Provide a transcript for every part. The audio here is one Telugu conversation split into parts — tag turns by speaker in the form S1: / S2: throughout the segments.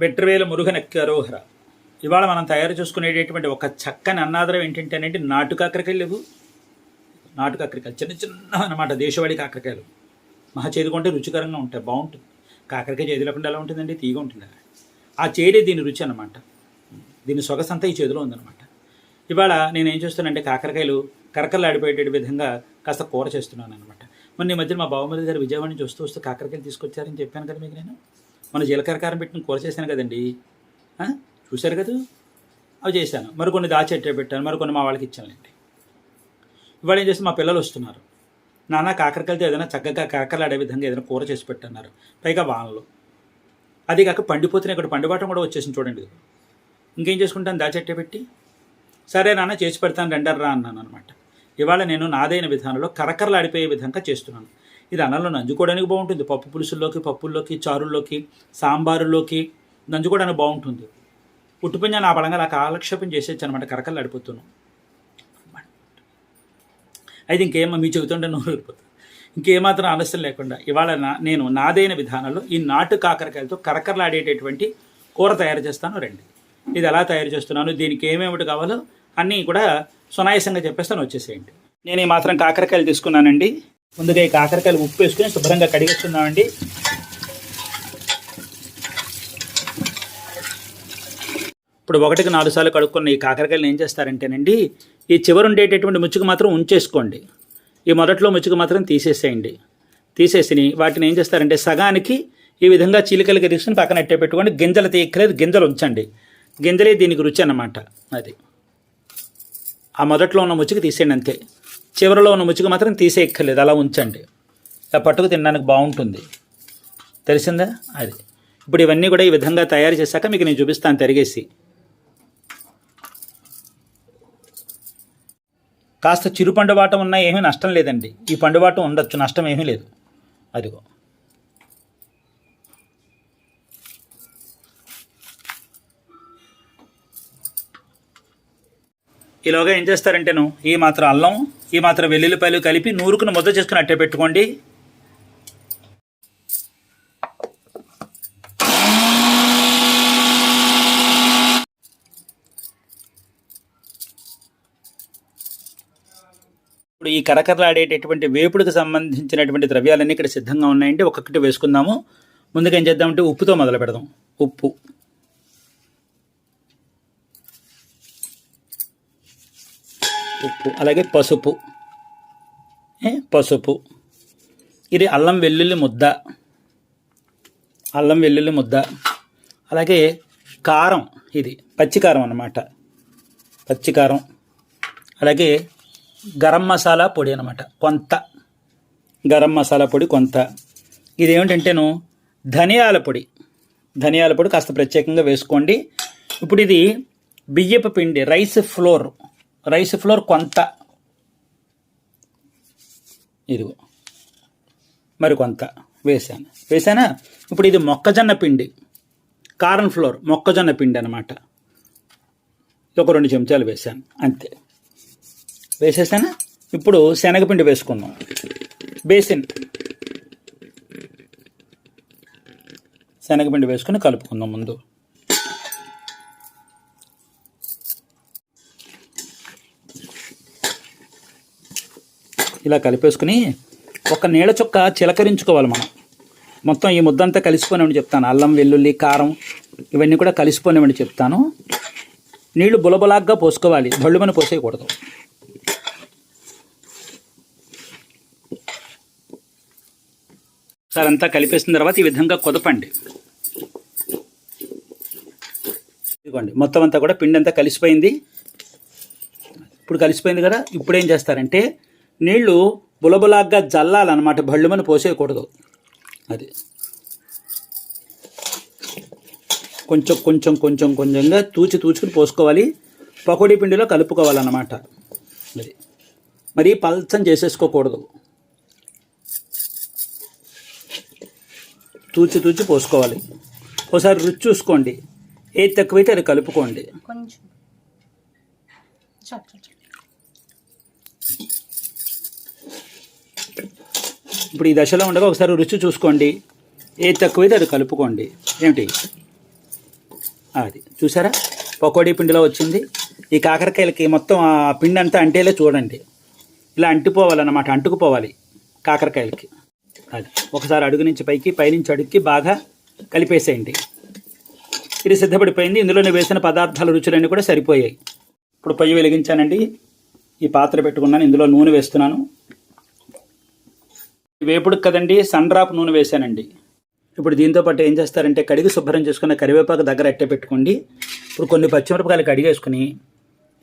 S1: బెట్రవేల మురుగనెక్కి అరోహర ఇవాళ మనం తయారు చేసుకునేటటువంటి ఒక చక్కని అన్నాదరం ఏంటంటేనండి నాటు కాకరకాయలు లేవు. నాటు కాకరకాయలు చిన్న చిన్న అనమాట దేశవాళీ కాకరకాయలు. మహా చేదుకుంటే రుచికరంగా ఉంటాయి బాగుంటుంది. కాకరకాయ చేదు లేకుండా ఎలా ఉంటుందండి? తీగ ఉంటుంది? ఆ చేదే దీని రుచి అనమాట దీని సొగసంతా ఈ చేతిలో ఉందన్నమాట. ఇవాళ నేను ఏం చేస్తానంటే కాకరకాయలు కరకరలాడిపోయేట విధంగా కాస్త కూర చేస్తున్నాను అనమాట మొన్న ఈ మధ్య మా బావమరి గారు విజయవాడ నుంచి వస్తూ వస్తూ కాకరకాయలు తీసుకొచ్చారని చెప్పాను కదా మీకు నేను? మన జీలకర్ర కారం పెట్టిన కూర చేశాను కదండి. చూశారు కదా? అవి చేశాను. మరికొన్ని దాచెట్టే పెట్టాను. మరికొన్ని మా వాళ్ళకి ఇచ్చానండి ఇవాళ ఏం చేస్తే మా పిల్లలు వస్తున్నారు. నాన్న కాకరకాయలతో ఏదైనా చక్కగా కాకరలాడే విధంగా ఏదైనా కూర చేసి పెట్టన్నారు. పైగా వానలు. అది కాక పండిపోతున్నాయి ఇక్కడ పండుబాటం కూడా వచ్చేసింది చూడండి. ఇంకేం చేసుకుంటాను? దాచెట్టే పెట్టి. సరే నాన్న చేసి పెడతాను రెండర్రా అన్నాను అనమాట ఇవాళ నేను నాదైన విధానంలో కరకరలాడిపోయే విధంగా చేస్తున్నాను. ఇది అన్నంలో నంజుకోవడానికి బాగుంటుంది. పప్పు పులుసుల్లోకి పప్పుల్లోకి చారుల్లోకి సాంబారులోకి నంజుకోవడానికి బాగుంటుంది. పుట్టుపంజా నా పడంగా నాకు కాలక్షేపం చేసేచ్చు అనమాట కరకరలాడిపోతున్నాను అయితే ఇంకేమో మీ చెబుతుంటే నూరు ఊరిపోతుంది. ఇంకేమాత్రం ఆలస్యం లేకుండా ఇవాళ నా నేను నాదైన విధానంలో ఈ నాటు కాకరకాయలతో కరకరలాడేటటువంటి కూర తయారు చేస్తాను. రండి. ఇది ఎలా తయారు చేస్తున్నాను? దీనికి ఏమేమిటి కావాలో అన్నీ కూడా సునాయాసంగా చెప్పేస్తాను. వచ్చేసేయండి. నేను ఈ మాత్రం కాకరకాయలు తీసుకున్నానండి. ముందుగా ఈ కాకరకాయలు ఉప్పు వేసుకుని శుభ్రంగా కడిగేస్తున్నామండి ఇప్పుడు ఒకటికి నాలుగు సార్లు కడుక్కున్న ఈ కాకరకాయలు ఏం చేస్తారంటేనండి ఈ చివరి ఉండేటటువంటి ముచ్చుకు మాత్రం ఉంచేసుకోండి. ఈ మొదట్లో ముచ్చుకు మాత్రం తీసేసేయండి. తీసేసి వాటిని ఏం చేస్తారంటే సగానికి ఈ విధంగా చీలికలుగా తీసుకుని పక్కన ఎట్టే పెట్టుకోండి. గింజలు తీయక్కలేదు గింజలు ఉంచండి. గింజలే దీనికి రుచి అన్నమాట అది. ఆ మొదట్లో ఉన్న ముచ్చుకు తీసేయండి అంతే. చివరిలో ఉన్న ముచ్చుకు మాత్రం తీసేయక్కర్లేదు. అలా ఉంచండి. ఇలా పట్టుకు తినడానికి బాగుంటుంది. తెలిసిందా? అది. ఇప్పుడు ఇవన్నీ కూడా ఈ విధంగా తయారు చేశాక మీకు నేను చూపిస్తాను తిరిగేసి. కాస్త చిరు పండుబాటం ఉన్నా ఏమీ నష్టం లేదండి. ఈ పండుబాటం ఉండొచ్చు నష్టం ఏమీ లేదు. అదిగో. ఈలోగా ఏం చేస్తారంటేను ఈ మాత్రం అల్లం ఈ మాత్రం వెల్లుల్లిపాయలు కలిపి నూరుకుని ముద్ద చేసుకుని అట్టే పెట్టుకోండి. ఇప్పుడు ఈ కరకరలాడేటటువంటి వేపుడికి సంబంధించినటువంటి ద్రవ్యాలన్నీ ఇక్కడ సిద్ధంగా ఉన్నాయండి. ఒక్కొక్కటి వేసుకుందాము. ముందుగా ఏం చేద్దామంటే ఉప్పుతో మొదలు పెడదాం. ఉప్పు. ఉప్పు అలాగే పసుపు. పసుపు. ఇది అల్లం వెల్లుల్లి ముద్ద. అల్లం వెల్లుల్లి ముద్ద. అలాగే కారం ఇది పచ్చికారం అన్నమాట. పచ్చికారం అలాగే గరం మసాలా పొడి అనమాట కొంత. గరం మసాలా పొడి కొంత. ఇదేమిటంటేను ధనియాల పొడి. ధనియాల పొడి కాస్త ప్రత్యేకంగా వేసుకోండి. ఇప్పుడు ఇది బియ్యపు పిండి రైస్ ఫ్లోర్. రైస్ ఫ్లోర్ కొంత. ఇదిగో. మరి కొంత. వేసాను వేసానా ఇప్పుడు ఇది మొక్కజొన్న పిండి. కారన్ ఫ్లోర్ మొక్కజొన్న పిండి అనమాట ఒక రెండు చెంచాలు వేసాను అంతే. వేసేసానా? ఇప్పుడు శనగపిండి వేసుకుందాం. బేసిన్. శనగపిండి వేసుకుని కలుపుకుందాం ముందు. ఇలా కలిపేసుకుని ఒక నీళ్ళ చుక్క చిలకరించుకోవాలి మనం. మొత్తం ఈ ముద్దంతా కలిసిపోనివ్వండి చెప్తాను. అల్లం వెల్లుల్లి కారం ఇవన్నీ కూడా కలిసిపోనివ్వండి చెప్తాను. నీళ్ళు బులబులాగ్గా పోసుకోవాలి. భళ్ళుమని పోసేయకూడదు. సార్ అంతా కలిపేసిన తర్వాత ఈ విధంగా కుదపండి. ఇదిగోండి. మొత్తం అంతా కూడా పిండి అంతా కలిసిపోయింది. ఇప్పుడు కలిసిపోయింది కదా? ఇప్పుడు ఏం చేస్తారంటే నీళ్ళు బులబులాగ్గా జల్లాలన్నమాట. భళ్ళుమని పోసేయకూడదు. అది. కొంచెం కొంచెం కొంచెం కొంచెంగా తూచి తూచుకుని పోసుకోవాలి. పకోడీ పిండిలో కలుపుకోవాలన్నమాట. అది. మరి పల్చం చేసేసుకోకూడదు. తూచి తూచి పోసుకోవాలి. ఒకసారి రుచి చూసుకోండి. ఏది తక్కువైతే అది కలుపుకోండి.
S2: కొంచెం చాలు చాలు చాలు.
S1: ఇప్పుడు ఈ దశలో ఉండగా ఒకసారి రుచి చూసుకోండి. ఏది తక్కువైతే అది కలుపుకోండి. ఏమిటి? అది. చూసారా? పకోడీ పిండిలో వచ్చింది. ఈ కాకరకాయలకి మొత్తం ఆ పిండి అంతా అంటేలే చూడండి. ఇలా అంటిపోవాలన్నమాట అంటుకుపోవాలి కాకరకాయలకి. అది. ఒకసారి అడుగు నుంచి పైకి పైనుంచి అడుగుకి బాగా కలిపేసేయండి. ఇది సిద్ధపడిపోయింది. ఇందులోనే వేసిన పదార్థాల రుచులన్నీ కూడా సరిపోయాయి. ఇప్పుడు పొయ్యి వెలిగించానండి. ఈ పాత్ర పెట్టుకున్నాను. ఇందులో నూనె వేస్తున్నాను. వేపుడు కదండి సన్ డ్రాప్ నూనె వేశానండి. ఇప్పుడు దీంతో పాటు ఏం చేస్తారంటే కడిగి శుభ్రం చేసుకున్న కరివేపాకు దగ్గర అట్టే పెట్టుకోండి. ఇప్పుడు కొన్ని పచ్చిమిరపకాయలు కడిగేసుకుని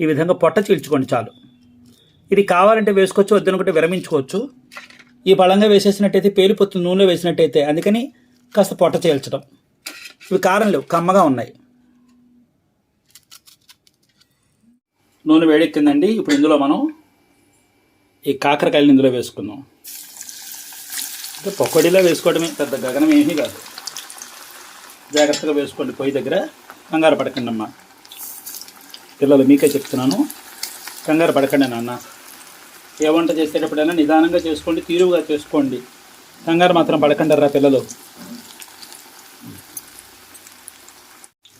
S1: ఈ విధంగా పొట్ట చీల్చుకోండి చాలు. ఇది కావాలంటే వేసుకోవచ్చు వద్దనుకుంటే విరమించుకోవచ్చు. ఈ బలంగా వేసేసినట్టయితే పేలిపోతుంది నూనెలో వేసినట్టయితే అందుకని కాస్త పొట్ట చీల్చడం. ఇవి కారం లేవు కమ్మగా ఉన్నాయి. నూనె వేడెక్కిందండి. ఇప్పుడు ఇందులో మనం ఈ కాకరకాయలు ఇందులో వేసుకుందాం. అంటే పకోడీలో వేసుకోవడమే పెద్ద గగనం ఏమీ కాదు. జాగ్రత్తగా వేసుకోండి పొయ్యి దగ్గర. కంగారు పడకండి అమ్మ. పిల్లలు మీకే చెప్తున్నాను. కంగారు పడకండి నాన్న. ఏ వంట చేసేటప్పుడైనా నిదానంగా చేసుకోండి తీరువుగా చేసుకోండి. కంగారు మాత్రం పడకండి రా పిల్లలు.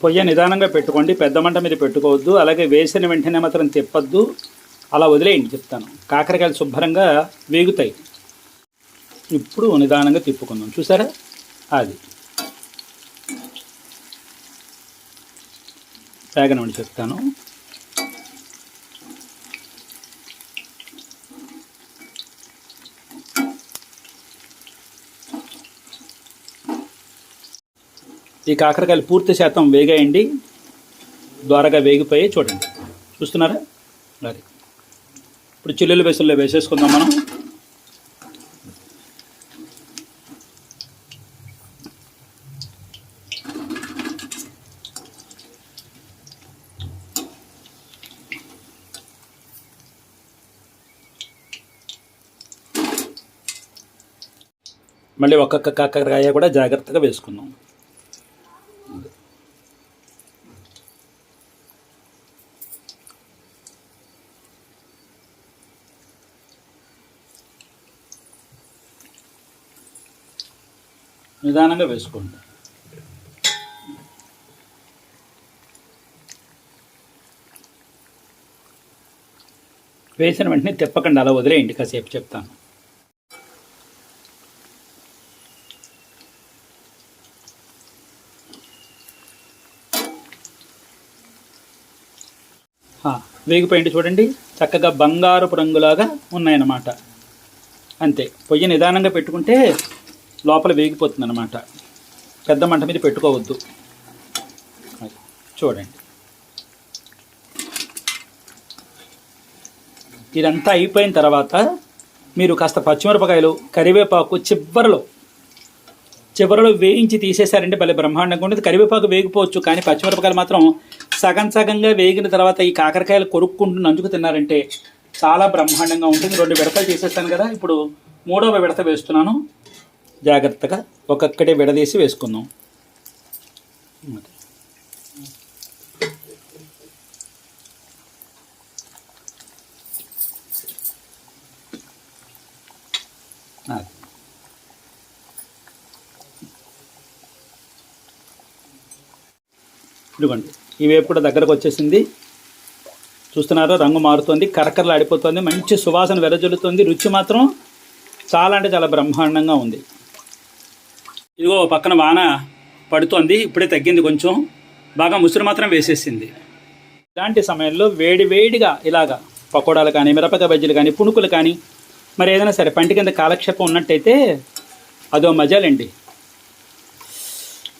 S1: పొయ్య నిదానంగా పెట్టుకోండి పెద్ద మంట మీద పెట్టుకోవద్దు అలాగే వేసిన వెంటనే మాత్రం తిప్పద్దు. అలా వదిలేయండి చెప్తాను. కాకరకాయలు శుభ్రంగా వేగుతాయి. ఇప్పుడు నిదానంగా తిప్పుకుందాం. చూసారా? అది. వేగనమని చెప్తాను. ఈ కాకరకాయలు పూర్తి శాతం వేగాయండి. ద్వారగా వేగిపోయి చూడండి. చూస్తున్నారా? మరి. ఇప్పుడు చిల్లులు బెసల్లో వేసేసుకుందాం మనం. మళ్ళీ ఒక్కొక్క కాకరకాయ కూడా జాగ్రత్తగా వేసుకుందాం. నిదానంగా వేసుకోండి. వేసిన వెంటనే తిప్పకండి అలా వదిలేయండి కాసేపు చెప్తాను ఆ, వేగిపోయింది చూడండి. చక్కగా బంగారపు రంగులాగా ఉన్నాయన్నమాట. అంతే. పొయ్యి నిదానంగా పెట్టుకుంటే లోపల వేగిపోతుంది అనమాట పెద్ద మంట మీద పెట్టుకోవద్దు. చూడండి. ఇదంతా అయిపోయిన తర్వాత మీరు కాస్త పచ్చిమిరపకాయలు కరివేపాకు చివరిలో చివరిలో వేయించి తీసేశారంటే భలే బ్రహ్మాండంగా ఉంటుంది కరివేపాకు వేగిపోవచ్చు కానీ పచ్చిమిరపకాయలు మాత్రం సగం సగంగా వేగిన తర్వాత ఈ కాకరకాయలు కొరుక్కుంటూ నంచుకు తిన్నారంటే చాలా బ్రహ్మాండంగా ఉంటుంది. రెండు విడతలు చేసేస్తాను కదా. ఇప్పుడు మూడవ విడత వేస్తున్నాను. జాగ్రత్తగా ఒక్కొక్కటి విడదీసి వేసుకుందాం. అది. ఇదిగోండి. ఈ వేపు కూడా దగ్గరకు వచ్చేసింది. చూస్తున్నారా రంగు మారుతుంది కరకరలు ఆడిపోతుంది మంచి సువాసన వెరజల్లుతుంది రుచి మాత్రం చాలా అంటే చాలా బ్రహ్మాండంగా ఉంది. ఇదిగో పక్కన వాన పడుతోంది ఇప్పుడే తగ్గింది కొంచెం బాగా ముసురు మాత్రం వేసేసింది. ఇలాంటి సమయంలో వేడి వేడిగా ఇలాగా పకోడాలు కానీ మిరపకాయ బజ్జీలు కానీ పుణుకులు కానీ మరి ఏదైనా సరే పంటి కింద కాలక్షేపం ఉన్నట్టయితే అదో మజాలండి.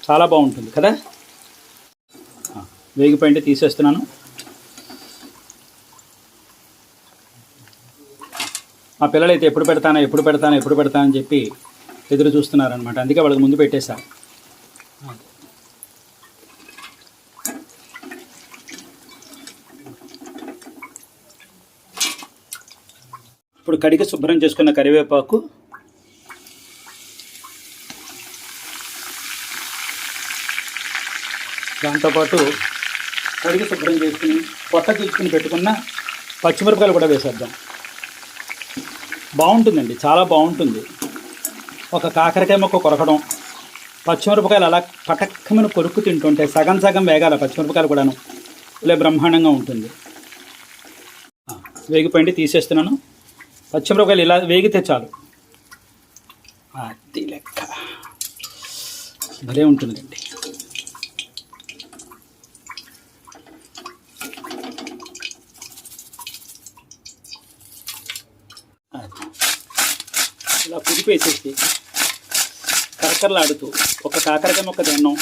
S1: చాలా బాగుంటుంది కదా? వేగిపోయింటే తీసేస్తున్నాను. మా పిల్లలైతే ఎప్పుడు పెడతానా ఎప్పుడు పెడతానా ఎప్పుడు పెడతానా అని చెప్పి ఎదురు చూస్తున్నారనమాట అందుకే వాళ్ళకి ముందు పెట్టేశా. ఇప్పుడు కడిగి శుభ్రం చేసుకున్న కరివేపాకు. దాంతోపాటు కడిగి శుభ్రం చేసుకుని పొట్ట తీసుకుని పెట్టుకున్న పచ్చిమిరపకాయలు కూడా వేసేద్దాం. బాగుంటుందండి చాలా బాగుంటుంది. ఒక కాకరకాయ మొక్క కొరకడం పచ్చిమిరపకాయలు అలా పటక్కమైన కొరుకు తింటుంటే సగం సగం వేగాల పచ్చిమిరపకాయలు కూడాను. ఇలా బ్రహ్మాండంగా ఉంటుంది. వేగిపోయింది తీసేస్తున్నాను. పచ్చిమిరపకాయలు ఇలా వేగితే చాలు. అది లెక్క. భలే ఉంటుందండి అది. ఇలా పుదిపేసేసి కరకరలాడుతూ ఒక కాకరకాయ మొక్క తిన్నాం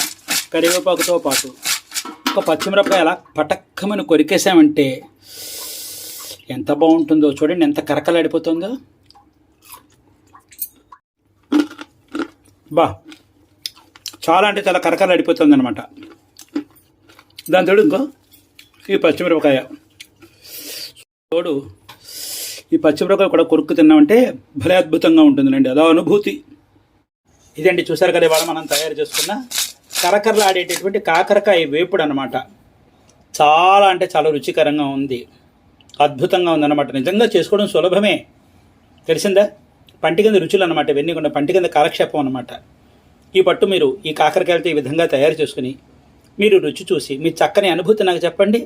S1: కరివేపాకుతో పాటు ఒక పచ్చిమిరపకాయ అలా పటక్కమని కొరికేసామంటే ఎంత బాగుంటుందో చూడండి ఎంత కరకలాడిపోతుందో బా చాలా అంటే చాలా కరకలాడిపోతుంది అనమాట దాని తోడు ఇంకో ఈ పచ్చిమిరపకాయ. తోడు ఈ పచ్చిమిరపకాయ కూడా కొరుక్కు తిన్నామంటే భలే అద్భుతంగా ఉంటుందండి. అదో అనుభూతి. ఇదండి చూసారు కదా ఇవాళ మనం తయారు చేసుకున్న కరకరలాడేటటువంటి కాకరకాయ వేపుడు అనమాట చాలా అంటే చాలా రుచికరంగా ఉంది. అద్భుతంగా ఉందన్నమాట. నిజంగా చేసుకోవడం సులభమే. తెలిసిందా? పంటి కింద రుచులు అనమాట ఇవన్నీ కూడా పంటి కింద కాలక్షేపం అనమాట ఈ పట్టు మీరు ఈ కాకరకాయలతో ఈ విధంగా తయారు చేసుకుని మీరు రుచి చూసి మీ చక్కని అనుభూతి నాకు చెప్పండి.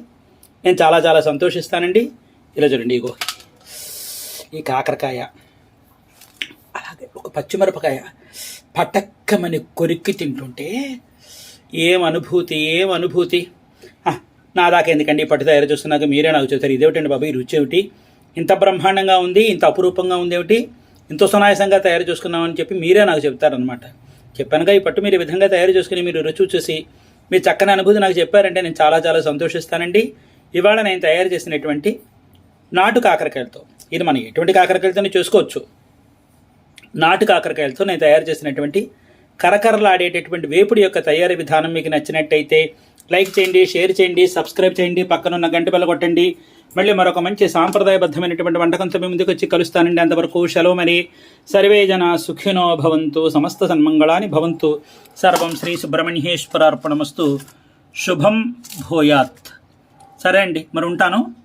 S1: నేను చాలా చాలా సంతోషిస్తానండి. ఇలా చూడండి ఇగో. ఈ కాకరకాయ అలాగే ఒక పచ్చిమిరపకాయ పటక్కమని కొరిక్కి తింటుంటే ఏం అనుభూతి ఏం అనుభూతి? నా దాకా ఎందుకండి ఈ పట్టు తయారు చూస్తున్నాక మీరే నాకు చెప్తారు ఇదేమిటండి బాబు ఈ రుచి ఏమిటి? ఇంత బ్రహ్మాండంగా ఉంది ఇంత అపురూపంగా ఉంది ఏమిటి? ఇంత సునాయాసంగా తయారు చేసుకున్నామని చెప్పి మీరే నాకు చెప్తారనమాట చెప్పానుగా ఈ పట్టు మీరు ఈ విధంగా తయారు చేసుకుని మీరు రుచి చూసి మీ చక్కని అనుభూతి నాకు చెప్పారంటే నేను చాలా చాలా సంతోషిస్తానండి. ఇవాళ నేను తయారు చేసినటువంటి నాటు కాకరకాయలతో. ఇది మనం ఎటువంటి కాకరకాయలతోనే చేసుకోవచ్చు. నాటు కాకరకాయలతో నేను తయారు చేసినటువంటి కరకరలాడేటటువంటి వేపుడు యొక్క తయారీ విధానం మీకు నచ్చినట్టయితే లైక్ చేయండి షేర్ చేయండి సబ్స్క్రైబ్ చేయండి పక్కన ఉన్న గంట బెల్ల కొట్టండి. మళ్ళీ మరొక మంచి సాంప్రదాయబద్ధమైనటువంటి వంటకంతో మీ ముందుకు వచ్చి కలుస్తానండి. అంతవరకు సెలవు మరి సర్వే జన సుఖినో భవంతు. సమస్త సన్మంగళాని భవంతు. సర్వం శ్రీ సుబ్రహ్మణ్యేశ్వరార్పణమస్తు. శుభం భూయాత్. సరే అండి మరి ఉంటాను.